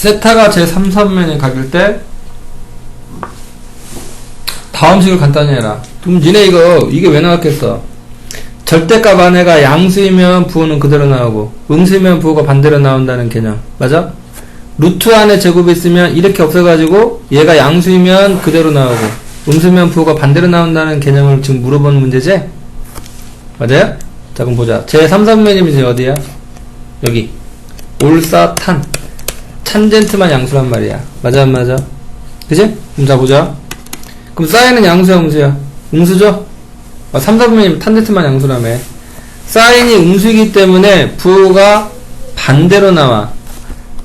세타가 제 3, 3면에 각일 때 다음 식을 간단히 해라. 그럼 니네 이거 이게 왜 나왔겠어? 절대값 안에가 양수이면 부호는 그대로 나오고 음수이면 부호가 반대로 나온다는 개념. 맞아? 루트 안에 제곱이 있으면 이렇게 없어가지고 얘가 양수이면 그대로 나오고 음수면 부호가 반대로 나온다는 개념을 지금 물어보는 문제지? 맞아요? 자 그럼 보자. 제 3, 3면이면 이제 어디야? 여기. 올사탄. 탄젠트만 양수란 말이야. 맞아 안 맞아? 그지? 그럼 자 보자. 그럼 사인은 양수야 음수야? 음수죠? 아, 3, 4분면이면 탄젠트만 양수라며. 사인이 음수이기 때문에 부호가 반대로 나와.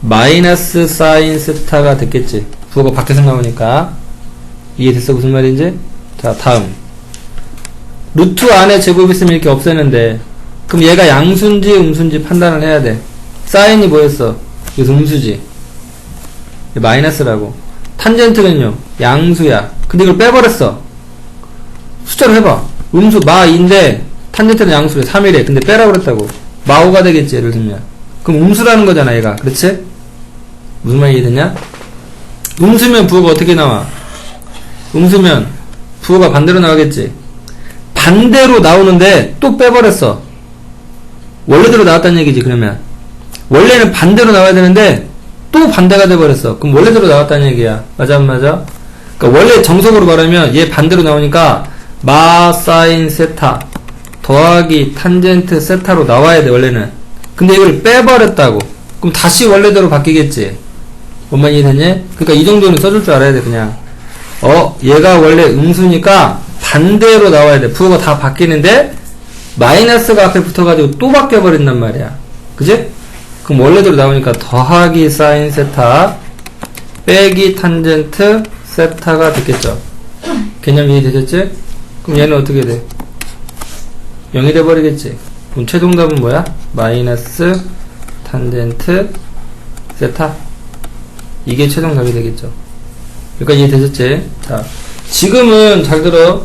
마이너스 사인 세타가 됐겠지. 부호가 밖에서 나오니까. 이해됐어? 무슨 말인지? 자, 다음. 루트 안에 제곱이 있으면 이렇게 없애는데, 그럼 얘가 양수인지 음수인지 판단을 해야 돼. 사인이 뭐였어? 여기서 음수지. 마이너스라고. 탄젠트는요, 양수야. 근데 이걸 빼버렸어. 숫자로 해봐. 음수 마2인데, 탄젠트는 양수래. 3이래. 근데 빼라 그랬다고. 마5가 되겠지, 예를 들면. 그럼 음수라는 거잖아, 얘가. 그렇지? 무슨 말이 이해됐냐? 음수면 부호가 어떻게 나와? 음수면 부호가 반대로 나가겠지. 반대로 나오는데 또 빼버렸어. 원래대로 나왔다는 얘기지, 그러면. 원래는 반대로 나와야 되는데 또 반대가 돼버렸어. 그럼 원래대로 나왔다는 얘기야. 맞아, 안 맞아? 그러니까 원래 정석으로 말하면 얘 반대로 나오니까 마, 사인, 세타 더하기 탄젠트 세타로 나와야 돼, 원래는. 근데 이걸 빼버렸다고. 그럼 다시 원래대로 바뀌겠지. 뭔 말이 됐니? 그러니까 이 정도는 써줄 줄 알아야 돼, 그냥. 어, 얘가 원래 음수니까 반대로 나와야 돼. 부호가 다 바뀌는데 마이너스가 앞에 붙어가지고 또 바뀌어버린단 말이야. 그지? 그럼 원래대로 나오니까 더하기 사인 세타 빼기 탄젠트 세타가 됐겠죠. 개념 이해되셨지? 그럼 얘는 어떻게 돼? 0이 돼버리겠지. 그럼 최종답은 뭐야? 마이너스 탄젠트 세타 이게 최종답이 되겠죠. 여기까지 이해되셨지? 자, 지금은 잘 들어.